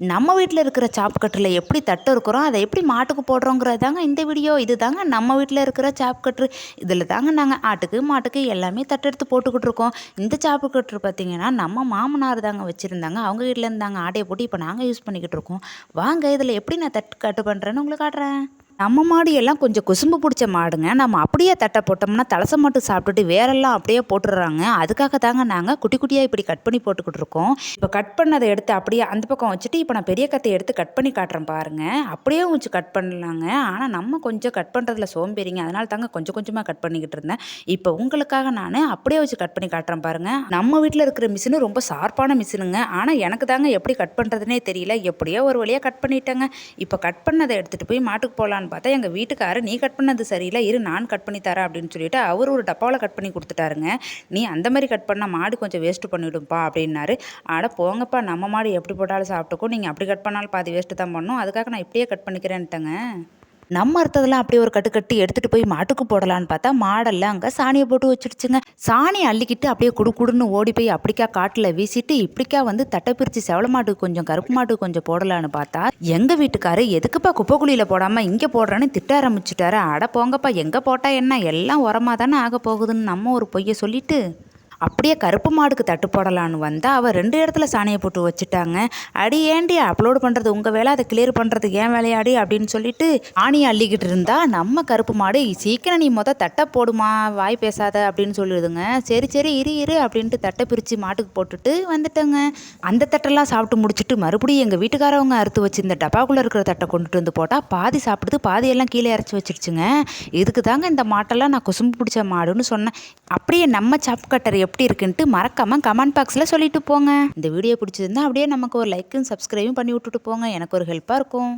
நம்ம வீட்டில் இருக்கிற சாப்கட்டில் எப்படி தட்டு இருக்கிறோம் அதை எப்படி மாட்டுக்கு போடுறோங்கிறது தாங்க இந்த வீடியோ. இது தாங்க நம்ம வீட்டில் இருக்கிற சாப்கட்டு இதில் தாங்க நாங்கள் ஆட்டுக்கு மாட்டுக்கு எல்லாமே தட்டு எடுத்து போட்டுக்கிட்டு இருக்கோம். இந்த சாப்புக்கட்டு பார்த்திங்கன்னா பார்த்தீங்கன்னா நம்ம மாமனார் தாங்க வச்சுருந்தாங்க. அவங்க வீட்டில் இருந்தாங்க. ஆட்டையை போட்டு இப்போ நாங்கள் யூஸ் பண்ணிக்கிட்டு இருக்கோம். வாங்க இதில் எப்படி நான் தட்டு கட்டு பண்ணுறேன்னு உங்களுக்கு காட்டுறேன். நம்ம மாடு எல்லாம் கொஞ்சம் குசும்பு பிடிச்ச மாடுங்க. நம்ம அப்படியே தட்டை போட்டோம்னா தலசை மட்டும் சாப்பிட்டுட்டு வேறெல்லாம் அப்படியே போட்டுடுறாங்க. அதுக்காக தாங்க நாங்கள் குட்டி குட்டியாக இப்படி கட் பண்ணி போட்டுக்கிட்டு இருக்கோம். இப்போ கட் பண்ணதை எடுத்து அப்படியே அந்த பக்கம் வச்சுட்டு இப்போ நான் பெரிய கத்தை எடுத்து கட் பண்ணி காட்டுறேன் பாருங்க. அப்படியே வச்சு கட் பண்ணலாங்க. ஆனால் நம்ம கொஞ்சம் கட் பண்ணுறதுல சோம்பேறிங்க. அதனால தாங்க கொஞ்சம் கொஞ்சமாக கட் பண்ணிக்கிட்டு இருந்தேன். இப்போ உங்களுக்காக நான் அப்படியே வச்சு கட் பண்ணி காட்டுறேன் பாருங்க. நம்ம வீட்டில் இருக்கிற மிஷினு ரொம்ப ஷார்ப்பான மிஷினுங்க. ஆனால் எனக்கு தாங்க எப்படி கட் பண்ணுறதுனே தெரியல. எப்படியோ ஒரு வழியாக கட் பண்ணிட்டேங்க. இப்போ கட் பண்ணதை எடுத்துகிட்டு போய் மாட்டுக்கு போகலான்னு பார்த்தா எங்கள் வீட்டுக்காரர் நீ கட் பண்ணது சரியில்லை இரு நான் கட் பண்ணி தரேன் அப்படின்னு சொல்லிட்டு அவர் ஒரு டப்பாவில் கட் பண்ணி கொடுத்துட்டாருங்க. நீ அந்த மாதிரி கட் பண்ணால் மாடு கொஞ்சம் வேஸ்ட்டு பண்ணிவிடும்ப்பா அப்படின்னாரு. ஆட போங்கப்பா நம்ம மாடு எப்படி போட்டாலும் சாப்பிட்டுக்கும். நீங்கள் அப்படி கட் பண்ணாலும் பாதி வேஸ்ட்டு தான் பண்ணும். அதுக்காக நான் இப்படியே கட் பண்ணிக்கிறேன்ட்டேங்க. நம்ம அறுத்ததெல்லாம் அப்படியே ஒரு கட்டு கட்டி எடுத்துகிட்டு போய் மாட்டுக்கு போடலான்னு பார்த்தா மாடெல்லாம் அங்கே சாணியை போட்டு வச்சுடுச்சுங்க சாணியை அள்ளிக்கிட்டு அப்படியே குடு குடுன்னு ஓடி போய் அப்படிக்கா காட்டில் வீசிட்டு இப்படிக்கா வந்து தட்டை பிரித்து செவல மாட்டுக்கு கொஞ்சம் கருப்பு மாட்டுக்கு கொஞ்சம் போடலான்னு பார்த்தா எங்கள் வீட்டுக்காரு எதுக்குப்பா குப்பை குழியில் போடாமல் இங்கே போடுறேன்னு திட்ட ஆரம்பிச்சுட்டாரு. அட போங்கப்பா எங்கே போட்டால் என்ன? எல்லாம் உரமாக தானே ஆக போகுதுன்னு நம்ம ஒரு பொய்யை சொல்லிட்டு அப்படியே கருப்பு மாடுக்கு தட்டு போடலான்னு வந்தால் அவள் ரெண்டு இடத்துல சாணியை போட்டு வச்சுட்டாங்க. அடி ஏண்டி அப்லோடு பண்ணுறது உங்கள் வேலை அதை கிளியர் பண்ணுறது ஏன் வேலையாடி அப்படின்னு சொல்லிட்டு ஆணியை அள்ளிக்கிட்டு இருந்தா நம்ம கருப்பு மாடு சீக்கிரம் நீ மொதல் தட்டை போடுமா வாய் பேசாத அப்படின்னு சொல்லிடுதுங்க. சரி சரி இரு இரு அப்படின்ட்டு தட்டை பிரித்து மாட்டுக்கு போட்டுட்டு வந்துட்டேங்க. அந்த தட்டெல்லாம் சாப்பிட்டு முடிச்சுட்டு மறுபடியும் எங்கள் வீட்டுக்காரவங்க அறுத்து வச்சு இந்த டப்பாக்குள்ளே இருக்கிற தட்டை கொண்டுட்டு வந்து போட்டால் பாதி சாப்பிடுது பாதியெல்லாம் கீழே இறச்சி வச்சிருச்சுங்க இதுக்கு தாங்க இந்த மாட்டெல்லாம் நான் குசும்பு பிடிச்ச மாடுன்னு சொன்னேன். அப்படியே நம்ம சாப் கட்டர் எப்படி இருக்குன்ட்டு மறக்காமல் கமெண்ட் பாக்ஸில் சொல்லிட்டு போங்க. இந்த வீடியோ பிடிச்சிருந்தா அப்படியே நமக்கு ஒரு லைக்கும் சப்ஸ்கிரைபும் பண்ணி விட்டுட்டு போங்க. எனக்கு ஒரு ஹெல்ப்பாக இருக்கும்.